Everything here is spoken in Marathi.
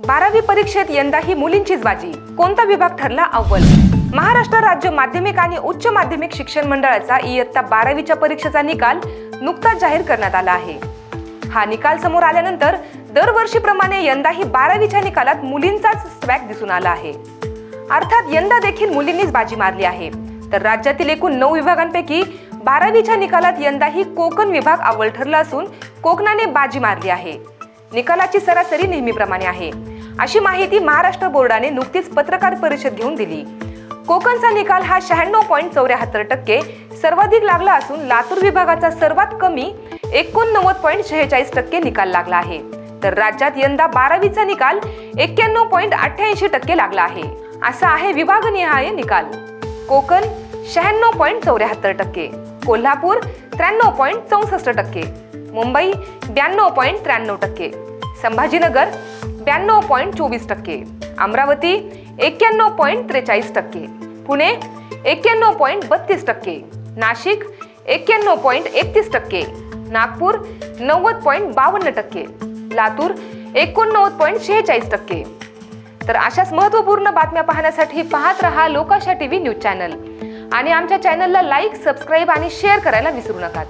बारावी परीक्षेत यंदाही मुलींचीच बाजी. कोणता विभाग ठरला अव्वल? महाराष्ट्र राज्य माध्यमिक आणि उच्च माध्यमिक शिक्षण मंडळाचा इयत्ता बारावीच्या परीक्षेचा निकाल नुकताच जाहीर करण्यात आला आहे. हा निकाल समोर आल्यानंतर दरवर्षीप्रमाणे यंदाही बारावीच्या निकालात मुलींचाच स्वॅग दिसून आला आहे. अर्थात यंदा देखील मुलींनीच बाजी मारली आहे. तर राज्यातील एकूण नऊ विभागांपैकी बारावीच्या निकालात यंदाही कोकण विभाग अव्वल ठरला असून कोकणाने बाजी मारली आहे. निकालाची सरासरी नेहमीप्रमाणे आहे. अशी माहिती महाराष्ट्र बोर्डाने नुकतीच पत्रकार परिषद घेऊन दिली. कोकणचा निकाल हा शहाण्णव पॉईंट चौऱ्याहत्तर टक्के सर्वाधिक लागला असून लातूर विभागाचा सर्वात कमी एकोणनव्वद पॉईंट शेहेचाळीस टक्के निकाल लागला आहे. तर राज्यात यंदा बारावीचा निकाल एक्क्याण्णव पॉईंट अठ्ठ्याऐंशी टक्के लागला आहे. असा आहे विभागनिहाय निकाल. कोकण शहाण्णव पॉईंट चौऱ्याहत्तर टक्के कोल्हापूर त्र्याण्णव पॉईंट चौसष्ट टक्के मुंबई ब्याण्णव पॉईंट त्र्याण्णव टक्के संभाजीनगर ब्याण्णव पॉईंट चोवीस टक्के अमरावती एक्क्याण्णव पॉईंट त्रेचाळीस टक्के पुणे एक्क्याण्णव पॉईंट बत्तीस टक्के नाशिक एक्क्याण्णव पॉईंट एकतीस टक्के नागपूर नव्वद पॉईंट बावन्न टक्के लातूर एकोणनव्वद पॉईंट शेहेचाळीस टक्के. तर अशाच महत्त्वपूर्ण बातम्या पाहण्यासाठी पाहत रहा लोकाशा टीव्ही न्यूज चॅनल. आणि आमच्या चॅनलला लाईक सबस्क्राईब आणि शेअर करायला विसरू नका.